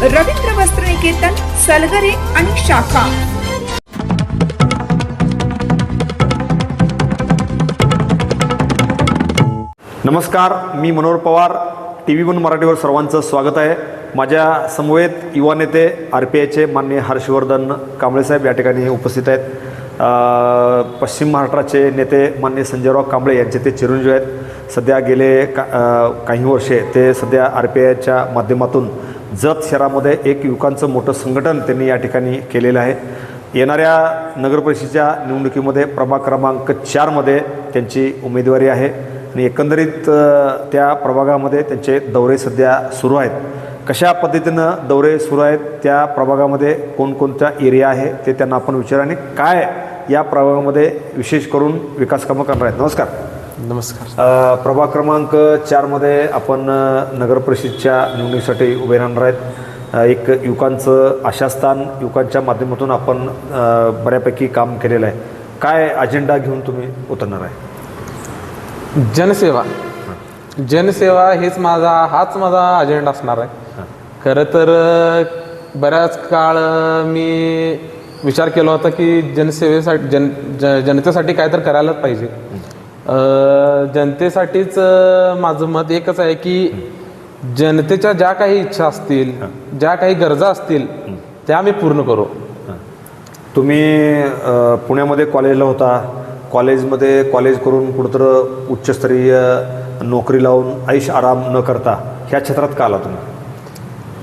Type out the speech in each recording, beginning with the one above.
रवींद्र वस्त्र निकेतन सलगरे आणि शाखा. नमस्कार मी Manohar Pawar. T V one मराठीवर सर्वांचं स्वागत आहे. माझ्या समवेत युवा नेते आर पी आयचे माननीय हर्षवर्धन कांबळेसाहेब या ठिकाणी उपस्थित आहेत. पश्चिम महाराष्ट्राचे नेते माननीय संजयराव कांबळे यांचे ते चिरंजीव आहेत. सध्या गेले का काही वर्षे ते सध्या आर पी आयच्या माध्यमातून जत शहरामध्ये एक युवकांचं मोठं संघटन त्यांनी या ठिकाणी केलेलं आहे. येणाऱ्या नगरपरिषदेच्या निवडणुकीमध्ये प्रभाग क्रमांक चारमध्ये त्यांची उमेदवारी आहे आणि एकंदरीत त्या प्रभागामध्ये त्यांचे दौरे सध्या सुरू आहेत. कशा पद्धतीनं दौरे सुरू आहेत त्या प्रभागामध्ये कोणकोणत्या एरिया आहे ते त्यांना आपण विचारू आणि काय या प्रभागामध्ये विशेष करून विकास कामं करणार आहेत. नमस्कार. नमस्कार. प्रभाग क्रमांक चारमध्ये आपण अ, नगरपरिषदच्या निवडणुकीसाठी उभे राहणार आहेत. एक युवकांचं आशास्थान युवकांच्या माध्यमातून आपण बऱ्यापैकी काम केलेलं आहे. काय अजेंडा घेऊन तुम्ही उतरणार आहे? जनसेवा. जनसेवा हेच माझा हाच माझा अजेंडा असणार आहे. खरं तर बऱ्याच काळ मी विचार केला होता की जनसेवेसाठी जन ज जनतेसाठी काय तर करायलाच पाहिजे. जनतेसाठीच माझं मत एकच आहे की जनतेच्या ज्या काही इच्छा असतील ज्या काही गरजा असतील त्या मी पूर्ण करू. तुम्ही अ, पुण्यामध्ये कॉलेजला होता. कॉलेजमध्ये कॉलेज करून कुठंतर उच्चस्तरीय नोकरी लावून ऐश आराम न करता ह्या क्षेत्रात का आला तुम्ही?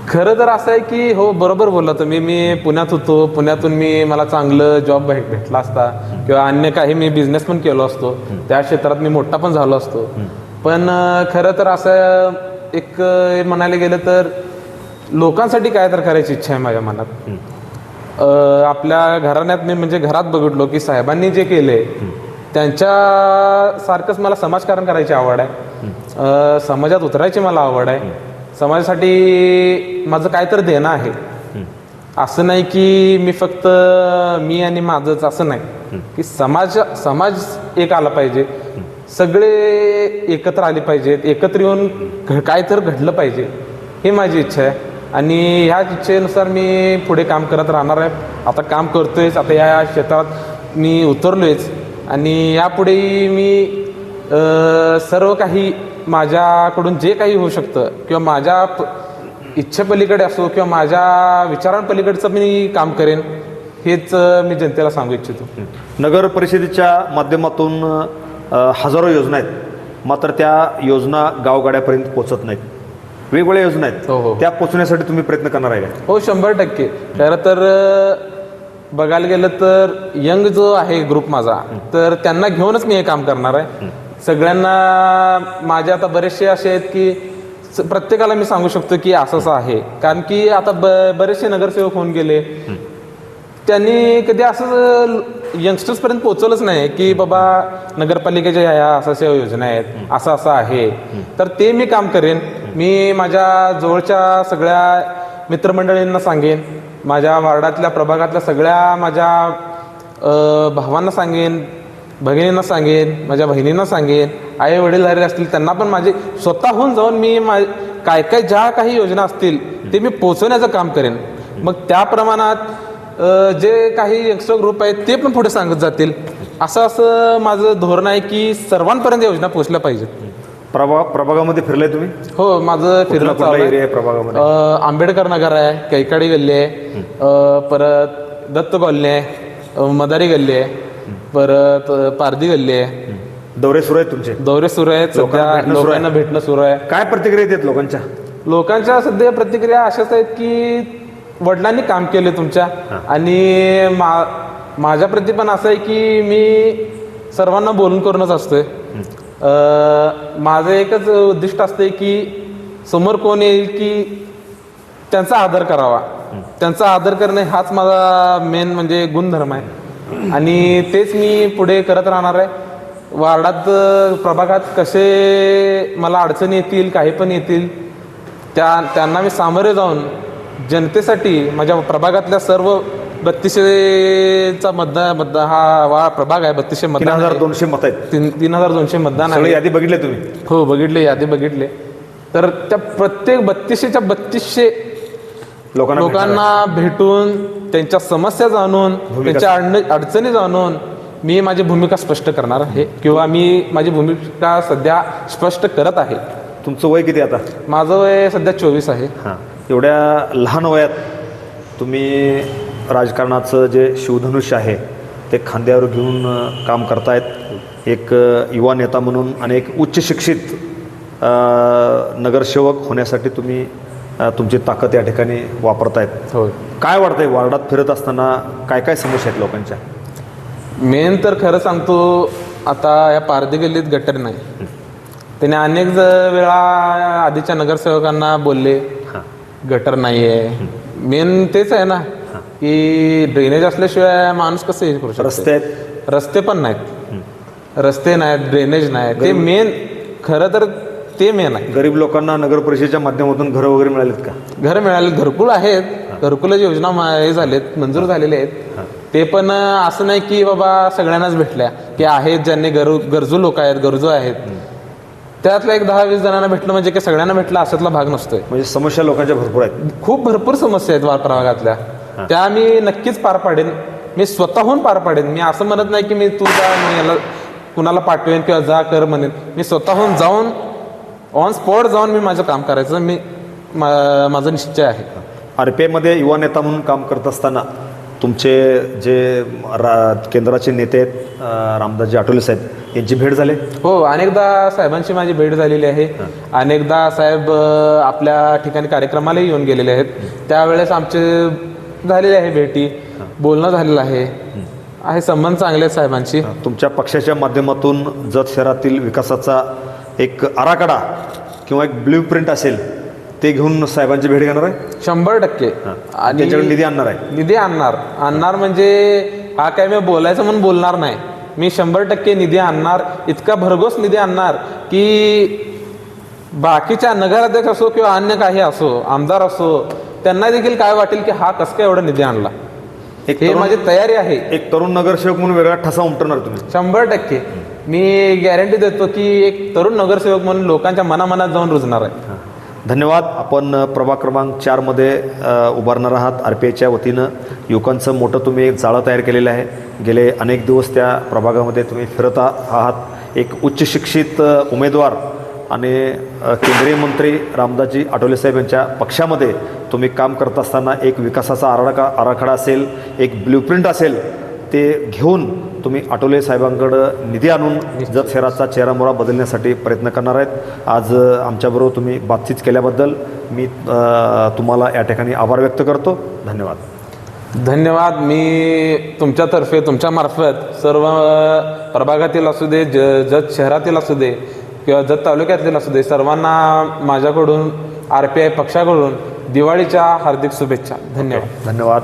खरं तर असं आहे की हो बरोबर बोलला तुम्ही. मी पुण्यात होतो. पुण्यातून मी मला चांगलं जॉब भेट भेटला असता. किंवा अन्य काही मी बिझनेस पण केलो असतो. त्या क्षेत्रात मी मोठा पण झालो असतो. पण खरं तर असं एक म्हणायला गेलं तर लोकांसाठी काय तर करायची इच्छा आहे माझ्या मनात. आपल्या घराण्यात मी म्हणजे घरात बघितलो की साहेबांनी जे केले त्यांच्या सारखंच मला समाजकारण करायची आवड आहे. समाजात उतरायची मला आवड आहे. समाजासाठी माझं काय तर देणं आहे. असं नाही की मी फक्त मी आणि माझंच असं नाही. की समाज समाज एक आला पाहिजे. सगळे एकत्र आले पाहिजेत एकत्र येऊन काय तर घडलं पाहिजे. हे माझी इच्छा आहे. आणि ह्या इच्छेनुसार मी पुढे काम करत राहणार आहे. आता काम करतोयच. आता या क्षेत्रात मी उतरलोयच. आणि यापुढेही मी सर्व काही माझ्याकडून जे काही होऊ शकतं किंवा माझ्या इच्छेपलीकडे असो किंवा माझ्या विचारांपलीकडचं मी काम करेन हेच मी जनतेला सांगू इच्छितो. नगर परिषदेच्या माध्यमातून हजारो योजना आहेत. मात्र त्या योजना गावगाड्यापर्यंत पोहोचत नाहीत. वेगवेगळ्या योजना हो, हो. आहेत त्या पोचण्यासाठी तुम्ही प्रयत्न करणार आहे हो शंभर टक्के. खरं तर बघायला गेलं तर यंग जो आहे ग्रुप माझा तर त्यांना घेऊनच मी हे काम करणार आहे. सगळ्यांना माझे आता बरेचसे असे आहेत की प्रत्येकाला मी सांगू शकतो की असं असं आहे. कारण की आता ब बरेचसे नगरसेवक होऊन गेले. त्यांनी कधी असं यंगस्टर्स पर्यंत पोहोचवलंच नाही की बाबा नगरपालिकेच्या ह्या असं अशा योजना आहेत असं असं आहे. तर ते मी काम करेन. मी माझ्या जवळच्या सगळ्या मित्रमंडळींना सांगेन. माझ्या वार्डातल्या प्रभागातल्या सगळ्या माझ्या भावांना सांगेन. भगिनींना सांगेन माझ्या बहिणींना सांगेन आई वडीलधारी असतील त्यांना पण माझे स्वतःहून जाऊन मी मा काय काय ज्या काही योजना असतील ते मी पोचवण्याचं काम करेन. मग त्या प्रमाणात जे काही यंगस्टर ग्रुप आहेत ते पण पुढे सांगत जातील. असं असं माझं धोरण आहे की सर्वांपर्यंत योजना पोहोचल्या पाहिजेत. प्रभा प्रभागामध्ये फिरलाय तुम्ही? हो माझं आहे. प्रभागामध्ये? आंबेडकर नगर आहे कैकाडी गल्ली आहे परत दत्त कॉलनी आहे मदारी गल्ली आहे. परत अ, पारधी गल्ली आहे. दौरे सुरू आहेत तुमचे. दौरे सुरू आहेत. लोकांना सध्या भेटणं सुरू आहे. लोकांना भेटणं सुरू आहे. काय प्रतिक्रिया येतात लोकांच्या? लोकांच्या सध्या प्रतिक्रिया अशाच आहेत की वडिलांनी काम केले तुमच्या. आणि मा माझ्या प्रती पण असं आहे की मी सर्वांना बोलून करूनच असतोय. अं, माझं एकच उद्दिष्ट असतंय की समोर कोण येईल की त्यांचा आदर करावा. त्यांचा आदर करणे हाच माझा मेन म्हणजे गुणधर्म आहे. आणि तेच मी पुढे करत राहणार आहे. वार्डात प्रभागात कसे मला अडचणी येतील काही पण येतील त्या त्यांना मी सामोरे जाऊन जनतेसाठी माझ्या प्रभागातल्या सर्व बत्तीसशेचा मतदान मतदान हा वा प्रभाग आहे बत्तीसशे तीन मतदान हजार आहे. दोनशे मत आहेत. तीन तीन हजार दोनशे मतदान आहे. यादी बघितली तुम्ही? हो बघितले यादी बघितले. तर त्या प्रत्येक बत्तीसशेच्या बत्तीसशे लोकांना लोकांना भेटून त्यांच्या समस्या जाणून त्यांच्या अडचणी जाणून मी माझी भूमिका स्पष्ट करणार आहे किंवा मी माझी भूमिका सध्या स्पष्ट करत आहे. तुमचं वय किती आता? माझं वय सध्या चोवीस आहे. हां. एवढ्या लहान वयात तुम्ही राजकारणाचं जे शिवधनुष्य आहे ते खांद्यावर घेऊन काम करतायत. एक युवा नेता म्हणून आणि एक उच्च शिक्षित नगरसेवक होण्यासाठी तुम्ही तुमची ताकद या ठिकाणी वापरतायत. होय. काय वाटतंय वार्डात फिरत असताना काय काय समस्या आहेत लोकांच्या? मेन तर खरं सांगतो आता या पारधी गल्लीत गटर नाही. त्याने अनेक ज- वेळा आधीच्या नगरसेवकांना बोलले हां. गटर नाही आहे मेन तेच आहे ना की ड्रेनेज असल्याशिवाय माणूस कसं हे करू शकतो रस्ते आहेत. रस्ते पण नाहीत. रस्ते नाहीत ड्रेनेज नाही ते मेन खरं तर ते मेन आहे. गरीब लोकांना नगर परिषदेच्या माध्यमातून घरं वगैरे मिळालीत का? घर मिळाले घरकुल आहेत. घरकुलाची योजना मा- हे झालेत मंजूर झालेले आहेत. ते पण असं नाही की बाबा सगळ्यांनाच भेटल्या की आहेत ज्यांनी गरजू गरजू लोक आहेत गरजू आहेत. त्यातल्या एक दहा वीस जणांना भेटलं म्हणजे की सगळ्यांना भेटलं असातला भाग नसतोय. म्हणजे समस्या लोकांच्या भरपूर आहेत. खूप भरपूर समस्या आहेत वार प्रभागातल्या. त्या मी नक्कीच पार पाडेन. मी स्वतःहून पार पाडेन. मी असं म्हणत नाही की मी तू जा मी याला कुणाला पाठवेन किंवा जा कर म्हणेन. मी स्वतःहून जाऊन ऑन स्पॉट जाऊन मी माझं काम करायचं मी मा- माझा निश्चय आहे. आर पी आयमध्ये युवा नेता म्हणून काम करत असताना तुमचे जे रा केंद्राचे नेते आहेत रामदासजी आठवले साहेब यांची भेट झाली? हो अनेकदा साहेबांची माझी भेट झालेली आहे. अनेकदा साहेब आपल्या ठिकाणी कार्यक्रमालाही येऊन गेलेले आहेत. त्यावेळेस आमचे झालेले आहे भेटी. बोलणं झालेलं आहे. आहे संबंध चांगले आहेत साहेबांची. तुमच्या पक्षाच्या माध्यमातून जत शहरातील विकासाचा एक आराखडा किंवा एक ब्ल्यू प्रिंट असेल ते घेऊन साहेबांची भेट घेणार आहे? शंभर टक्के. आणि त्यांच्याकडे निधी आणणार आहे. निधी आणणार. आणणार म्हणजे हा काय मी बोलायचं म्हणून बोलणार नाही. मी शंभर टक्के निधी आणणार इतका भरघोस निधी आणणार की बाकीच्या नगराध्यक्ष असो किंवा अन्य काही असो आमदार असो त्यांना देखील काय वाटेल की हा कसं काय एवढा निधी आणला? एक हे माझी तयारी आहे. एक तरुण नगरसेवक म्हणून वेगळा ठसा उमटवणार तुम्ही. शंभर टक्के. मी गॅरंटी देतो की एक तरुण नगरसेवक म्हणून लोकांच्या मनामनात जाऊन रुजणार आहे. धन्यवाद. आपण प्रभाग क्रमांक चारमध्ये उभारणार आहात आर पी आयच्या वतीनं. युवकांचं मोठं तुम्ही एक जाळं तयार केलेलं आहे. गेले अनेक दिवस त्या प्रभागामध्ये तुम्ही फिरत आहात. एक उच्च शिक्षित उमेदवार आणि केंद्रीय मंत्री रामदासजी आठवले साहेब यांच्या पक्षामध्ये तुम्ही काम करत असताना एक विकासाचा आराखा आराखडा असेल एक ब्ल्यूप्रिंट असेल ते घेऊन तुम्ही आठवले साहेबांकडं निधी आणून जत शहराचा चेहरामोहरा बदलण्यासाठी प्रयत्न करणार आहेत. आज आमच्याबरोबर तुम्ही बातचीत केल्याबद्दल मी तुम्हाला या ठिकाणी आभार व्यक्त करतो. धन्यवाद. धन्यवाद. मी तुमच्यातर्फे तुमच्या मार्फत सर्व प्रभागातील असू दे ज जत शहरातील असू दे किंवा जत तालुक्यातील असू दे सर्वांना माझ्याकडून आर पी आय पक्षाकडून दिवाळीच्या हार्दिक शुभेच्छा. धन्यवाद. धन्यवाद.